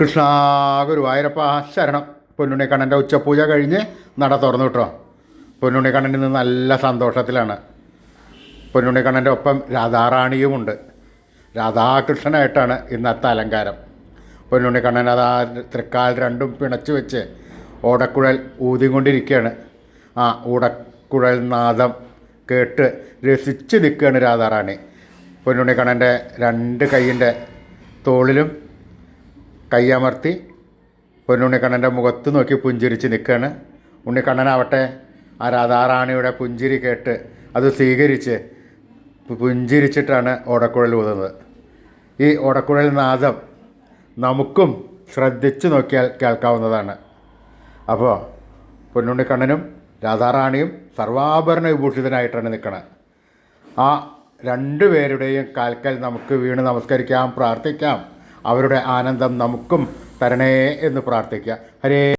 കൃഷ്ണ ഗുരുവായൂരപ്പ ശരണം. പൊന്നുണ്ണിക്കണ്ണന്റെ ഉച്ചപൂജ കഴിഞ്ഞ് നട തുറന്നു കിട്ടോ പൊന്നുണ്ണിക്കണ്ണനിൽ നിന്ന് നല്ല സന്തോഷത്തിലാണ്. പൊന്നുണ്ണിക്കണ്ണന്റെ ഒപ്പം രാധാറാണിയുമുണ്ട്. രാധാകൃഷ്ണനായിട്ടാണ് ഇന്നത്തെ അലങ്കാരം. പൊന്നുണ്ണിക്കണ്ണൻ അതാ തൃക്കാൽ രണ്ടും പിണച്ചു വെച്ച് ഓടക്കുഴൽ ഊതിക്കൊണ്ടിരിക്കുകയാണ്. ആ ഓടക്കുഴൽ നാദം കേട്ട് രസിച്ച് നിൽക്കുകയാണ് രാധാറാണി. പൊന്നുണ്ണിക്കണ്ണന്റെ രണ്ട് കൈയിന്റെ തോളിലും കൈയമർത്തി പൊന്നുണ്ണിക്കണ്ണന്റെ മുഖത്ത് നോക്കി പുഞ്ചിരിച്ച് നിൽക്കുകയാണ്. ഉണ്ണിക്കണ്ണനാവട്ടെ ആ രാധാറാണിയുടെ പുഞ്ചിരി കേട്ട് അത് സ്വീകരിച്ച് പുഞ്ചിരിച്ചിട്ടാണ് ഓടക്കുഴൽ ഊതുന്നത്. ഈ ഓടക്കുഴൽ നാദം നമുക്കും ശ്രദ്ധിച്ചു നോക്കിയാൽ കേൾക്കാവുന്നതാണ്. അപ്പോൾ പൊന്നുണ്ണിക്കണ്ണനും രാധാറാണിയും സർവാഭരണ വിഭൂഷിതനായിട്ടാണ് നിൽക്കുന്നത് ആ രണ്ടുപേരുടെയും കാൽക്കൽ നമുക്ക് വീണ് നമസ്കരിക്കാം പ്രാർത്ഥിക്കാം. അവരുടെ ആനന്ദം നമുക്കും തരണേ എന്ന് പ്രാർത്ഥിക്കുക. ഹരേ